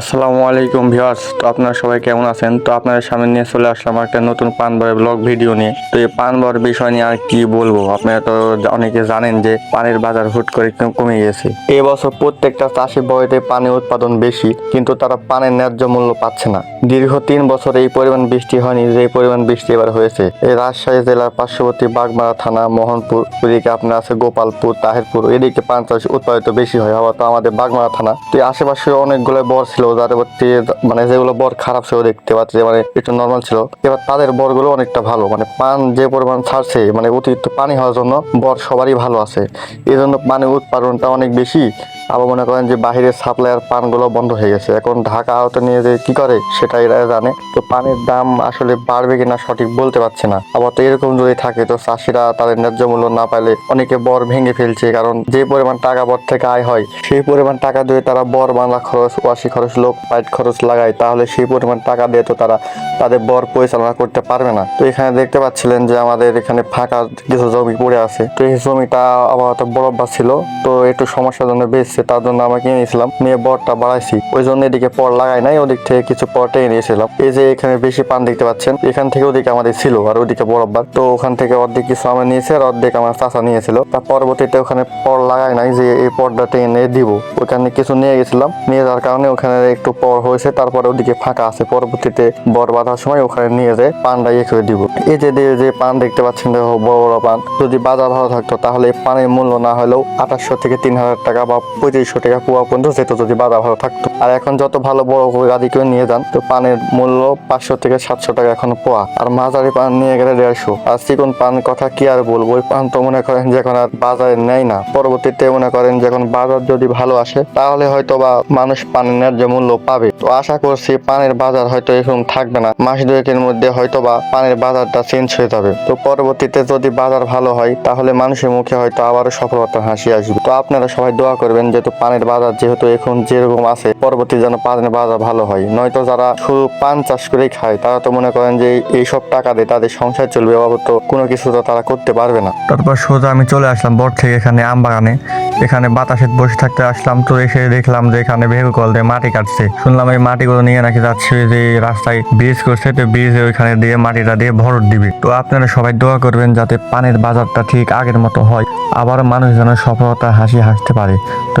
আসসালামু আলাইকুম ভিউয়ার্স, তো আপনারা সবাই কেমন আছেন? তো আপনাদের সামনে নিয়ে চলে আসলাম একটা নতুন পানবরের ব্লগ ভিডিও নিয়ে। তো এই পানবর বিষয় নিয়ে আর কি বলব? আপনারা তো অনেকে জানেন যে পানের বাজার হুট করে কমে গেছে। এবছর প্রত্যেকটা চাষি বয়তে পানি উৎপাদন বেশি, কিন্তু তারা পানের ন্যায্য মূল্য পাচ্ছে না। দীর্ঘ তিন বছর এই পরিমাণ বৃষ্টি হয়নি, যে পরিমাণ বৃষ্টি এবার হয়েছে। এই রাজশাহী জেলার পার্শ্ববর্তী বাগমারা থানা, মোহনপুর, ওইদিকে আপনার আছে গোপালপুর, তাহেরপুর, এদিকে পান চাষ উৎপাদিত বেশি হয়, আবার তো আমাদের বাগমারা থানা। তো আশেপাশে অনেকগুলো বর ছিল যাদের প্রতি মানে যেগুলো বর খারাপ ছিল দেখতে পাচ্ছে মানে একটু নর্মাল ছিল। এবার তাদের বরগুলো অনেকটা ভালো মানে পান যে পরিমাণ ছাড়ছে মানে অতিরিক্ত পানি হওয়ার জন্য বর সবারই ভালো আছে। এই জন্য পানি উৎপাদনটা অনেক বেশি আবার মনে করেন যে বাহিরের সাপ্লাইয়ের পানগুলো বন্ধ হয়ে গেছে। এখন ঢাকা আহত নিয়ে যে কি করে, সেটা এরা জানে। তো পানের দাম আসলে বাড়বে কিনা সঠিক বলতে পারছে না। আবার তো এরকম যদি থাকে, তো চাষিরা তাদের ন্যায্য মূল্য না পাইলে অনেকে বর ভেঙে ফেলছে। কারণ যে পরিমাণ টাকা বর থেকে আয় হয়, সেই পরিমাণ টাকা দিয়ে তারা বর বাঁধা খরচ ওয়াশি খরচ, লোক পাইট খরচ লাগায়। তাহলে সেই পরিমাণ টাকা দিয়ে তো তারা তাদের বর পরিচালনা করতে পারবে না। তো এখানে দেখতে পাচ্ছিলেন যে আমাদের এখানে ফাঁকা কিছু জমি পড়ে আছে। তো এই জমিটা আবহাওয়াটা বরফ ছিল তো একটু সমস্যার জন্য বেচছে তার জন্য আমরা কিনে নিয়েছিলাম নিয়ে বরটা বাড়াইছি। ওই জন্য এদিকে পর লাগাই নাই, ওদিক থেকে কিছু পর টেনে নিয়েছিলাম। এই যে এখানে বেশি পান দেখতে পাচ্ছেন, এখান থেকে ওদিকে আমাদের ছিল আর ওদিকে বরফ বার তো ওখান থেকে অর্ধেক কিছু আমরা নিয়েছি আর অর্ধেক আমার চাষা নিয়েছিল। তার পরবর্তীতে ওখানে পর লাগাই নাই যে এই পরটা টেনে দিব। ওখানে কিছু নিয়ে গেছিলাম। নিয়ে যাওয়ার কারণে ওখানে একটু পর হয়েছে, তারপরে ওদিকে ফাঁকা আছে। পরবর্তীতে বর বাঁধার সময় ওখানে নিয়ে যায় পানটা ইয়ে করে দিব। এই যে যে পান দেখতে পাচ্ছেন যে বড় বড় পান। যদি বাজার ভালো থাকতো, তাহলে পানের মূল্য না হলেও আঠাশশো থেকে তিন হাজার টাকা বা পঁয়ত্রিশশো টাকা পোয়া পর্যন্ত যেত যদি বাজার ভালো থাকতো। আর এখন যত ভালো বড় গাড়ি করে নিয়ে যান, তো পানের মূল্য পাঁচশো থেকে সাতশো টাকা এখন পোয়া। আর মাঝারি পান নিয়ে গেলে দেড়শো। আর চিকন পান কথা কি আর বলব? ওই পান তো মনে করেন যে এখন আর বাজারে নেয় না। পরবর্তীতে মনে করেন যখন বাজার যদি ভালো আসে, তাহলে হয়তো বা মানুষ পানের ন্যায্য মূল্য পাবে। তো আশা করছি পানের বাজার হয়তো এরকম থাকবে না। মাস দুয়েকের মধ্যে হয়তো বা পানের বাজারটা চেঞ্জ হয়ে যাবে। তো পরবর্তীতে যদি বাজার ভালো হয়, তাহলে মানুষের মুখে হয়তো আবারও সফলতা হাসি আসবে। তো আপনারা সবাই দোয়া করবেন যেহেতু পানের বাজার যেহেতু এখন যেরকম আছে পরবর্তী যেন পানের বাজার ভালো হয়। নয়তো যারা শুধু পান চাষ করেই খায়, তারা তো মনে করেন যে এইসব টাকা দিয়ে তাদের সংসার চলবে অবাবত কোনো কিছু তো তারা করতে পারবে না। তারপর সোজা আমি চলে আসলাম বর থেকে এখানে আম বাগানে। এখানে বাতাসে বসে থাকতে আসলাম তো এসে দেখলাম যে এখানে ভেহু কল দিয়ে মাটি কাটছে। শুনলাম এই মাটিগুলো নিয়ে নাকি যাচ্ছে যে রাস্তায় ব্রিজ করছে, তো ব্রিজে ওইখানে দিয়ে মাটিটা দিয়ে ভরট দিবে। তো আপনারা সবাই দোয়া করবেন যাতে পানের বাজারটা ঠিক আগের মতো হয়। আবার মানুষ যেন সফলতা, হাসি হাসতে পারে। তো